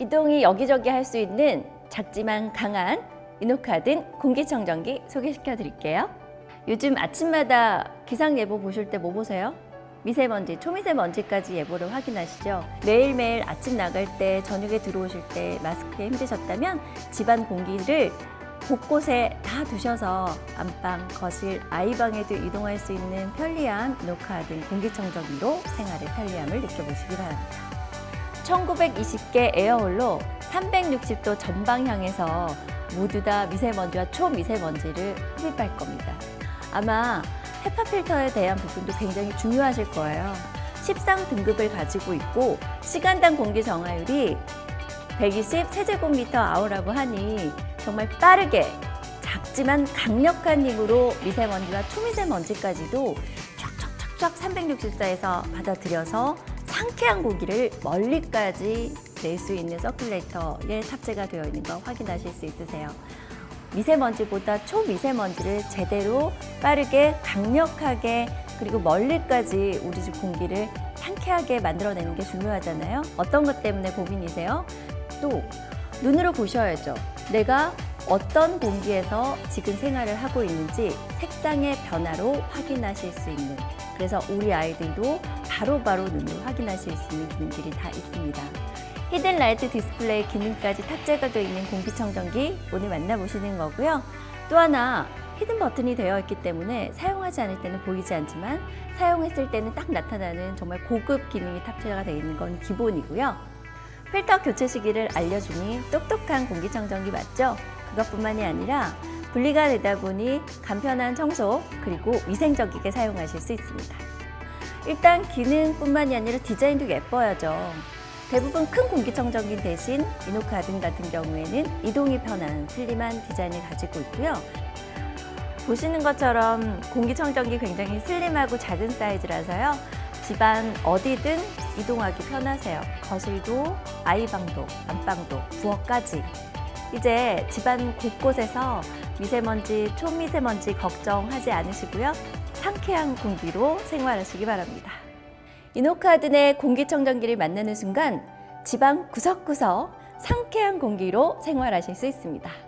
이동이 여기저기 할 수 있는 작지만 강한 이노카든 공기청정기 소개시켜 드릴게요. 요즘 아침마다 기상 예보 보실 때 뭐 보세요? 미세먼지, 초미세먼지까지 예보를 확인하시죠. 매일매일 아침 나갈 때, 저녁에 들어오실 때 마스크에 힘드셨다면 집안 공기를 곳곳에 다 두셔서 안방, 거실, 아이방에도 이동할 수 있는 편리한 노카든 공기청정기로 생활의 편리함을 느껴보시기 바랍니다. 1920개 에어홀로 360도 전방향에서 모두 다 미세먼지와 초미세먼지를 흡입할 겁니다. 아마 헤파 필터에 대한 부분도 굉장히 중요하실 거예요. 13 등급을 가지고 있고 시간당 공기 정화율이 120 세제곱미터 아우라고 하니 정말 빠르게 작지만 강력한 힘으로 미세먼지와 초미세먼지까지도 촥촥촥촥 360도에서 받아들여서 상쾌한 공기를 멀리까지 낼 수 있는 서큘레이터에 탑재가 되어 있는 거 확인하실 수 있으세요. 미세먼지보다 초미세먼지를 제대로 빠르게 강력하게 그리고 멀리까지 우리 집 공기를 상쾌하게 만들어내는 게 중요하잖아요. 어떤 것 때문에 고민이세요? 또 눈으로 보셔야죠. 내가 어떤 공기에서 지금 생활을 하고 있는지 색상의 변화로 확인하실 수 있는 그래서 우리 아이들도 바로바로 눈으로 확인하실 수 있는 기능들이 다 있습니다. 히든 라이트 디스플레이 기능까지 탑재가 되어 있는 공기청정기 오늘 만나보시는 거고요. 또 하나 히든 버튼이 되어 있기 때문에 사용하지 않을 때는 보이지 않지만 사용했을 때는 딱 나타나는 정말 고급 기능이 탑재가 되어 있는 건 기본이고요. 필터 교체 시기를 알려주니 똑똑한 공기청정기 맞죠? 그것뿐만이 아니라 분리가 되다 보니 간편한 청소 그리고 위생적이게 사용하실 수 있습니다. 일단 기능뿐만이 아니라 디자인도 예뻐야죠. 대부분 큰 공기청정기 대신 이노카든 같은 경우에는 이동이 편한 슬림한 디자인을 가지고 있고요. 보시는 것처럼 공기청정기 굉장히 슬림하고 작은 사이즈라서요. 집안 어디든 이동하기 편하세요. 거실도, 아이방도, 안방도, 부엌까지. 이제 집안 곳곳에서 미세먼지, 초미세먼지 걱정하지 않으시고요. 상쾌한 공기로 생활하시기 바랍니다. 이노카든의 공기청정기를 만나는 순간 집안 구석구석 상쾌한 공기로 생활하실 수 있습니다.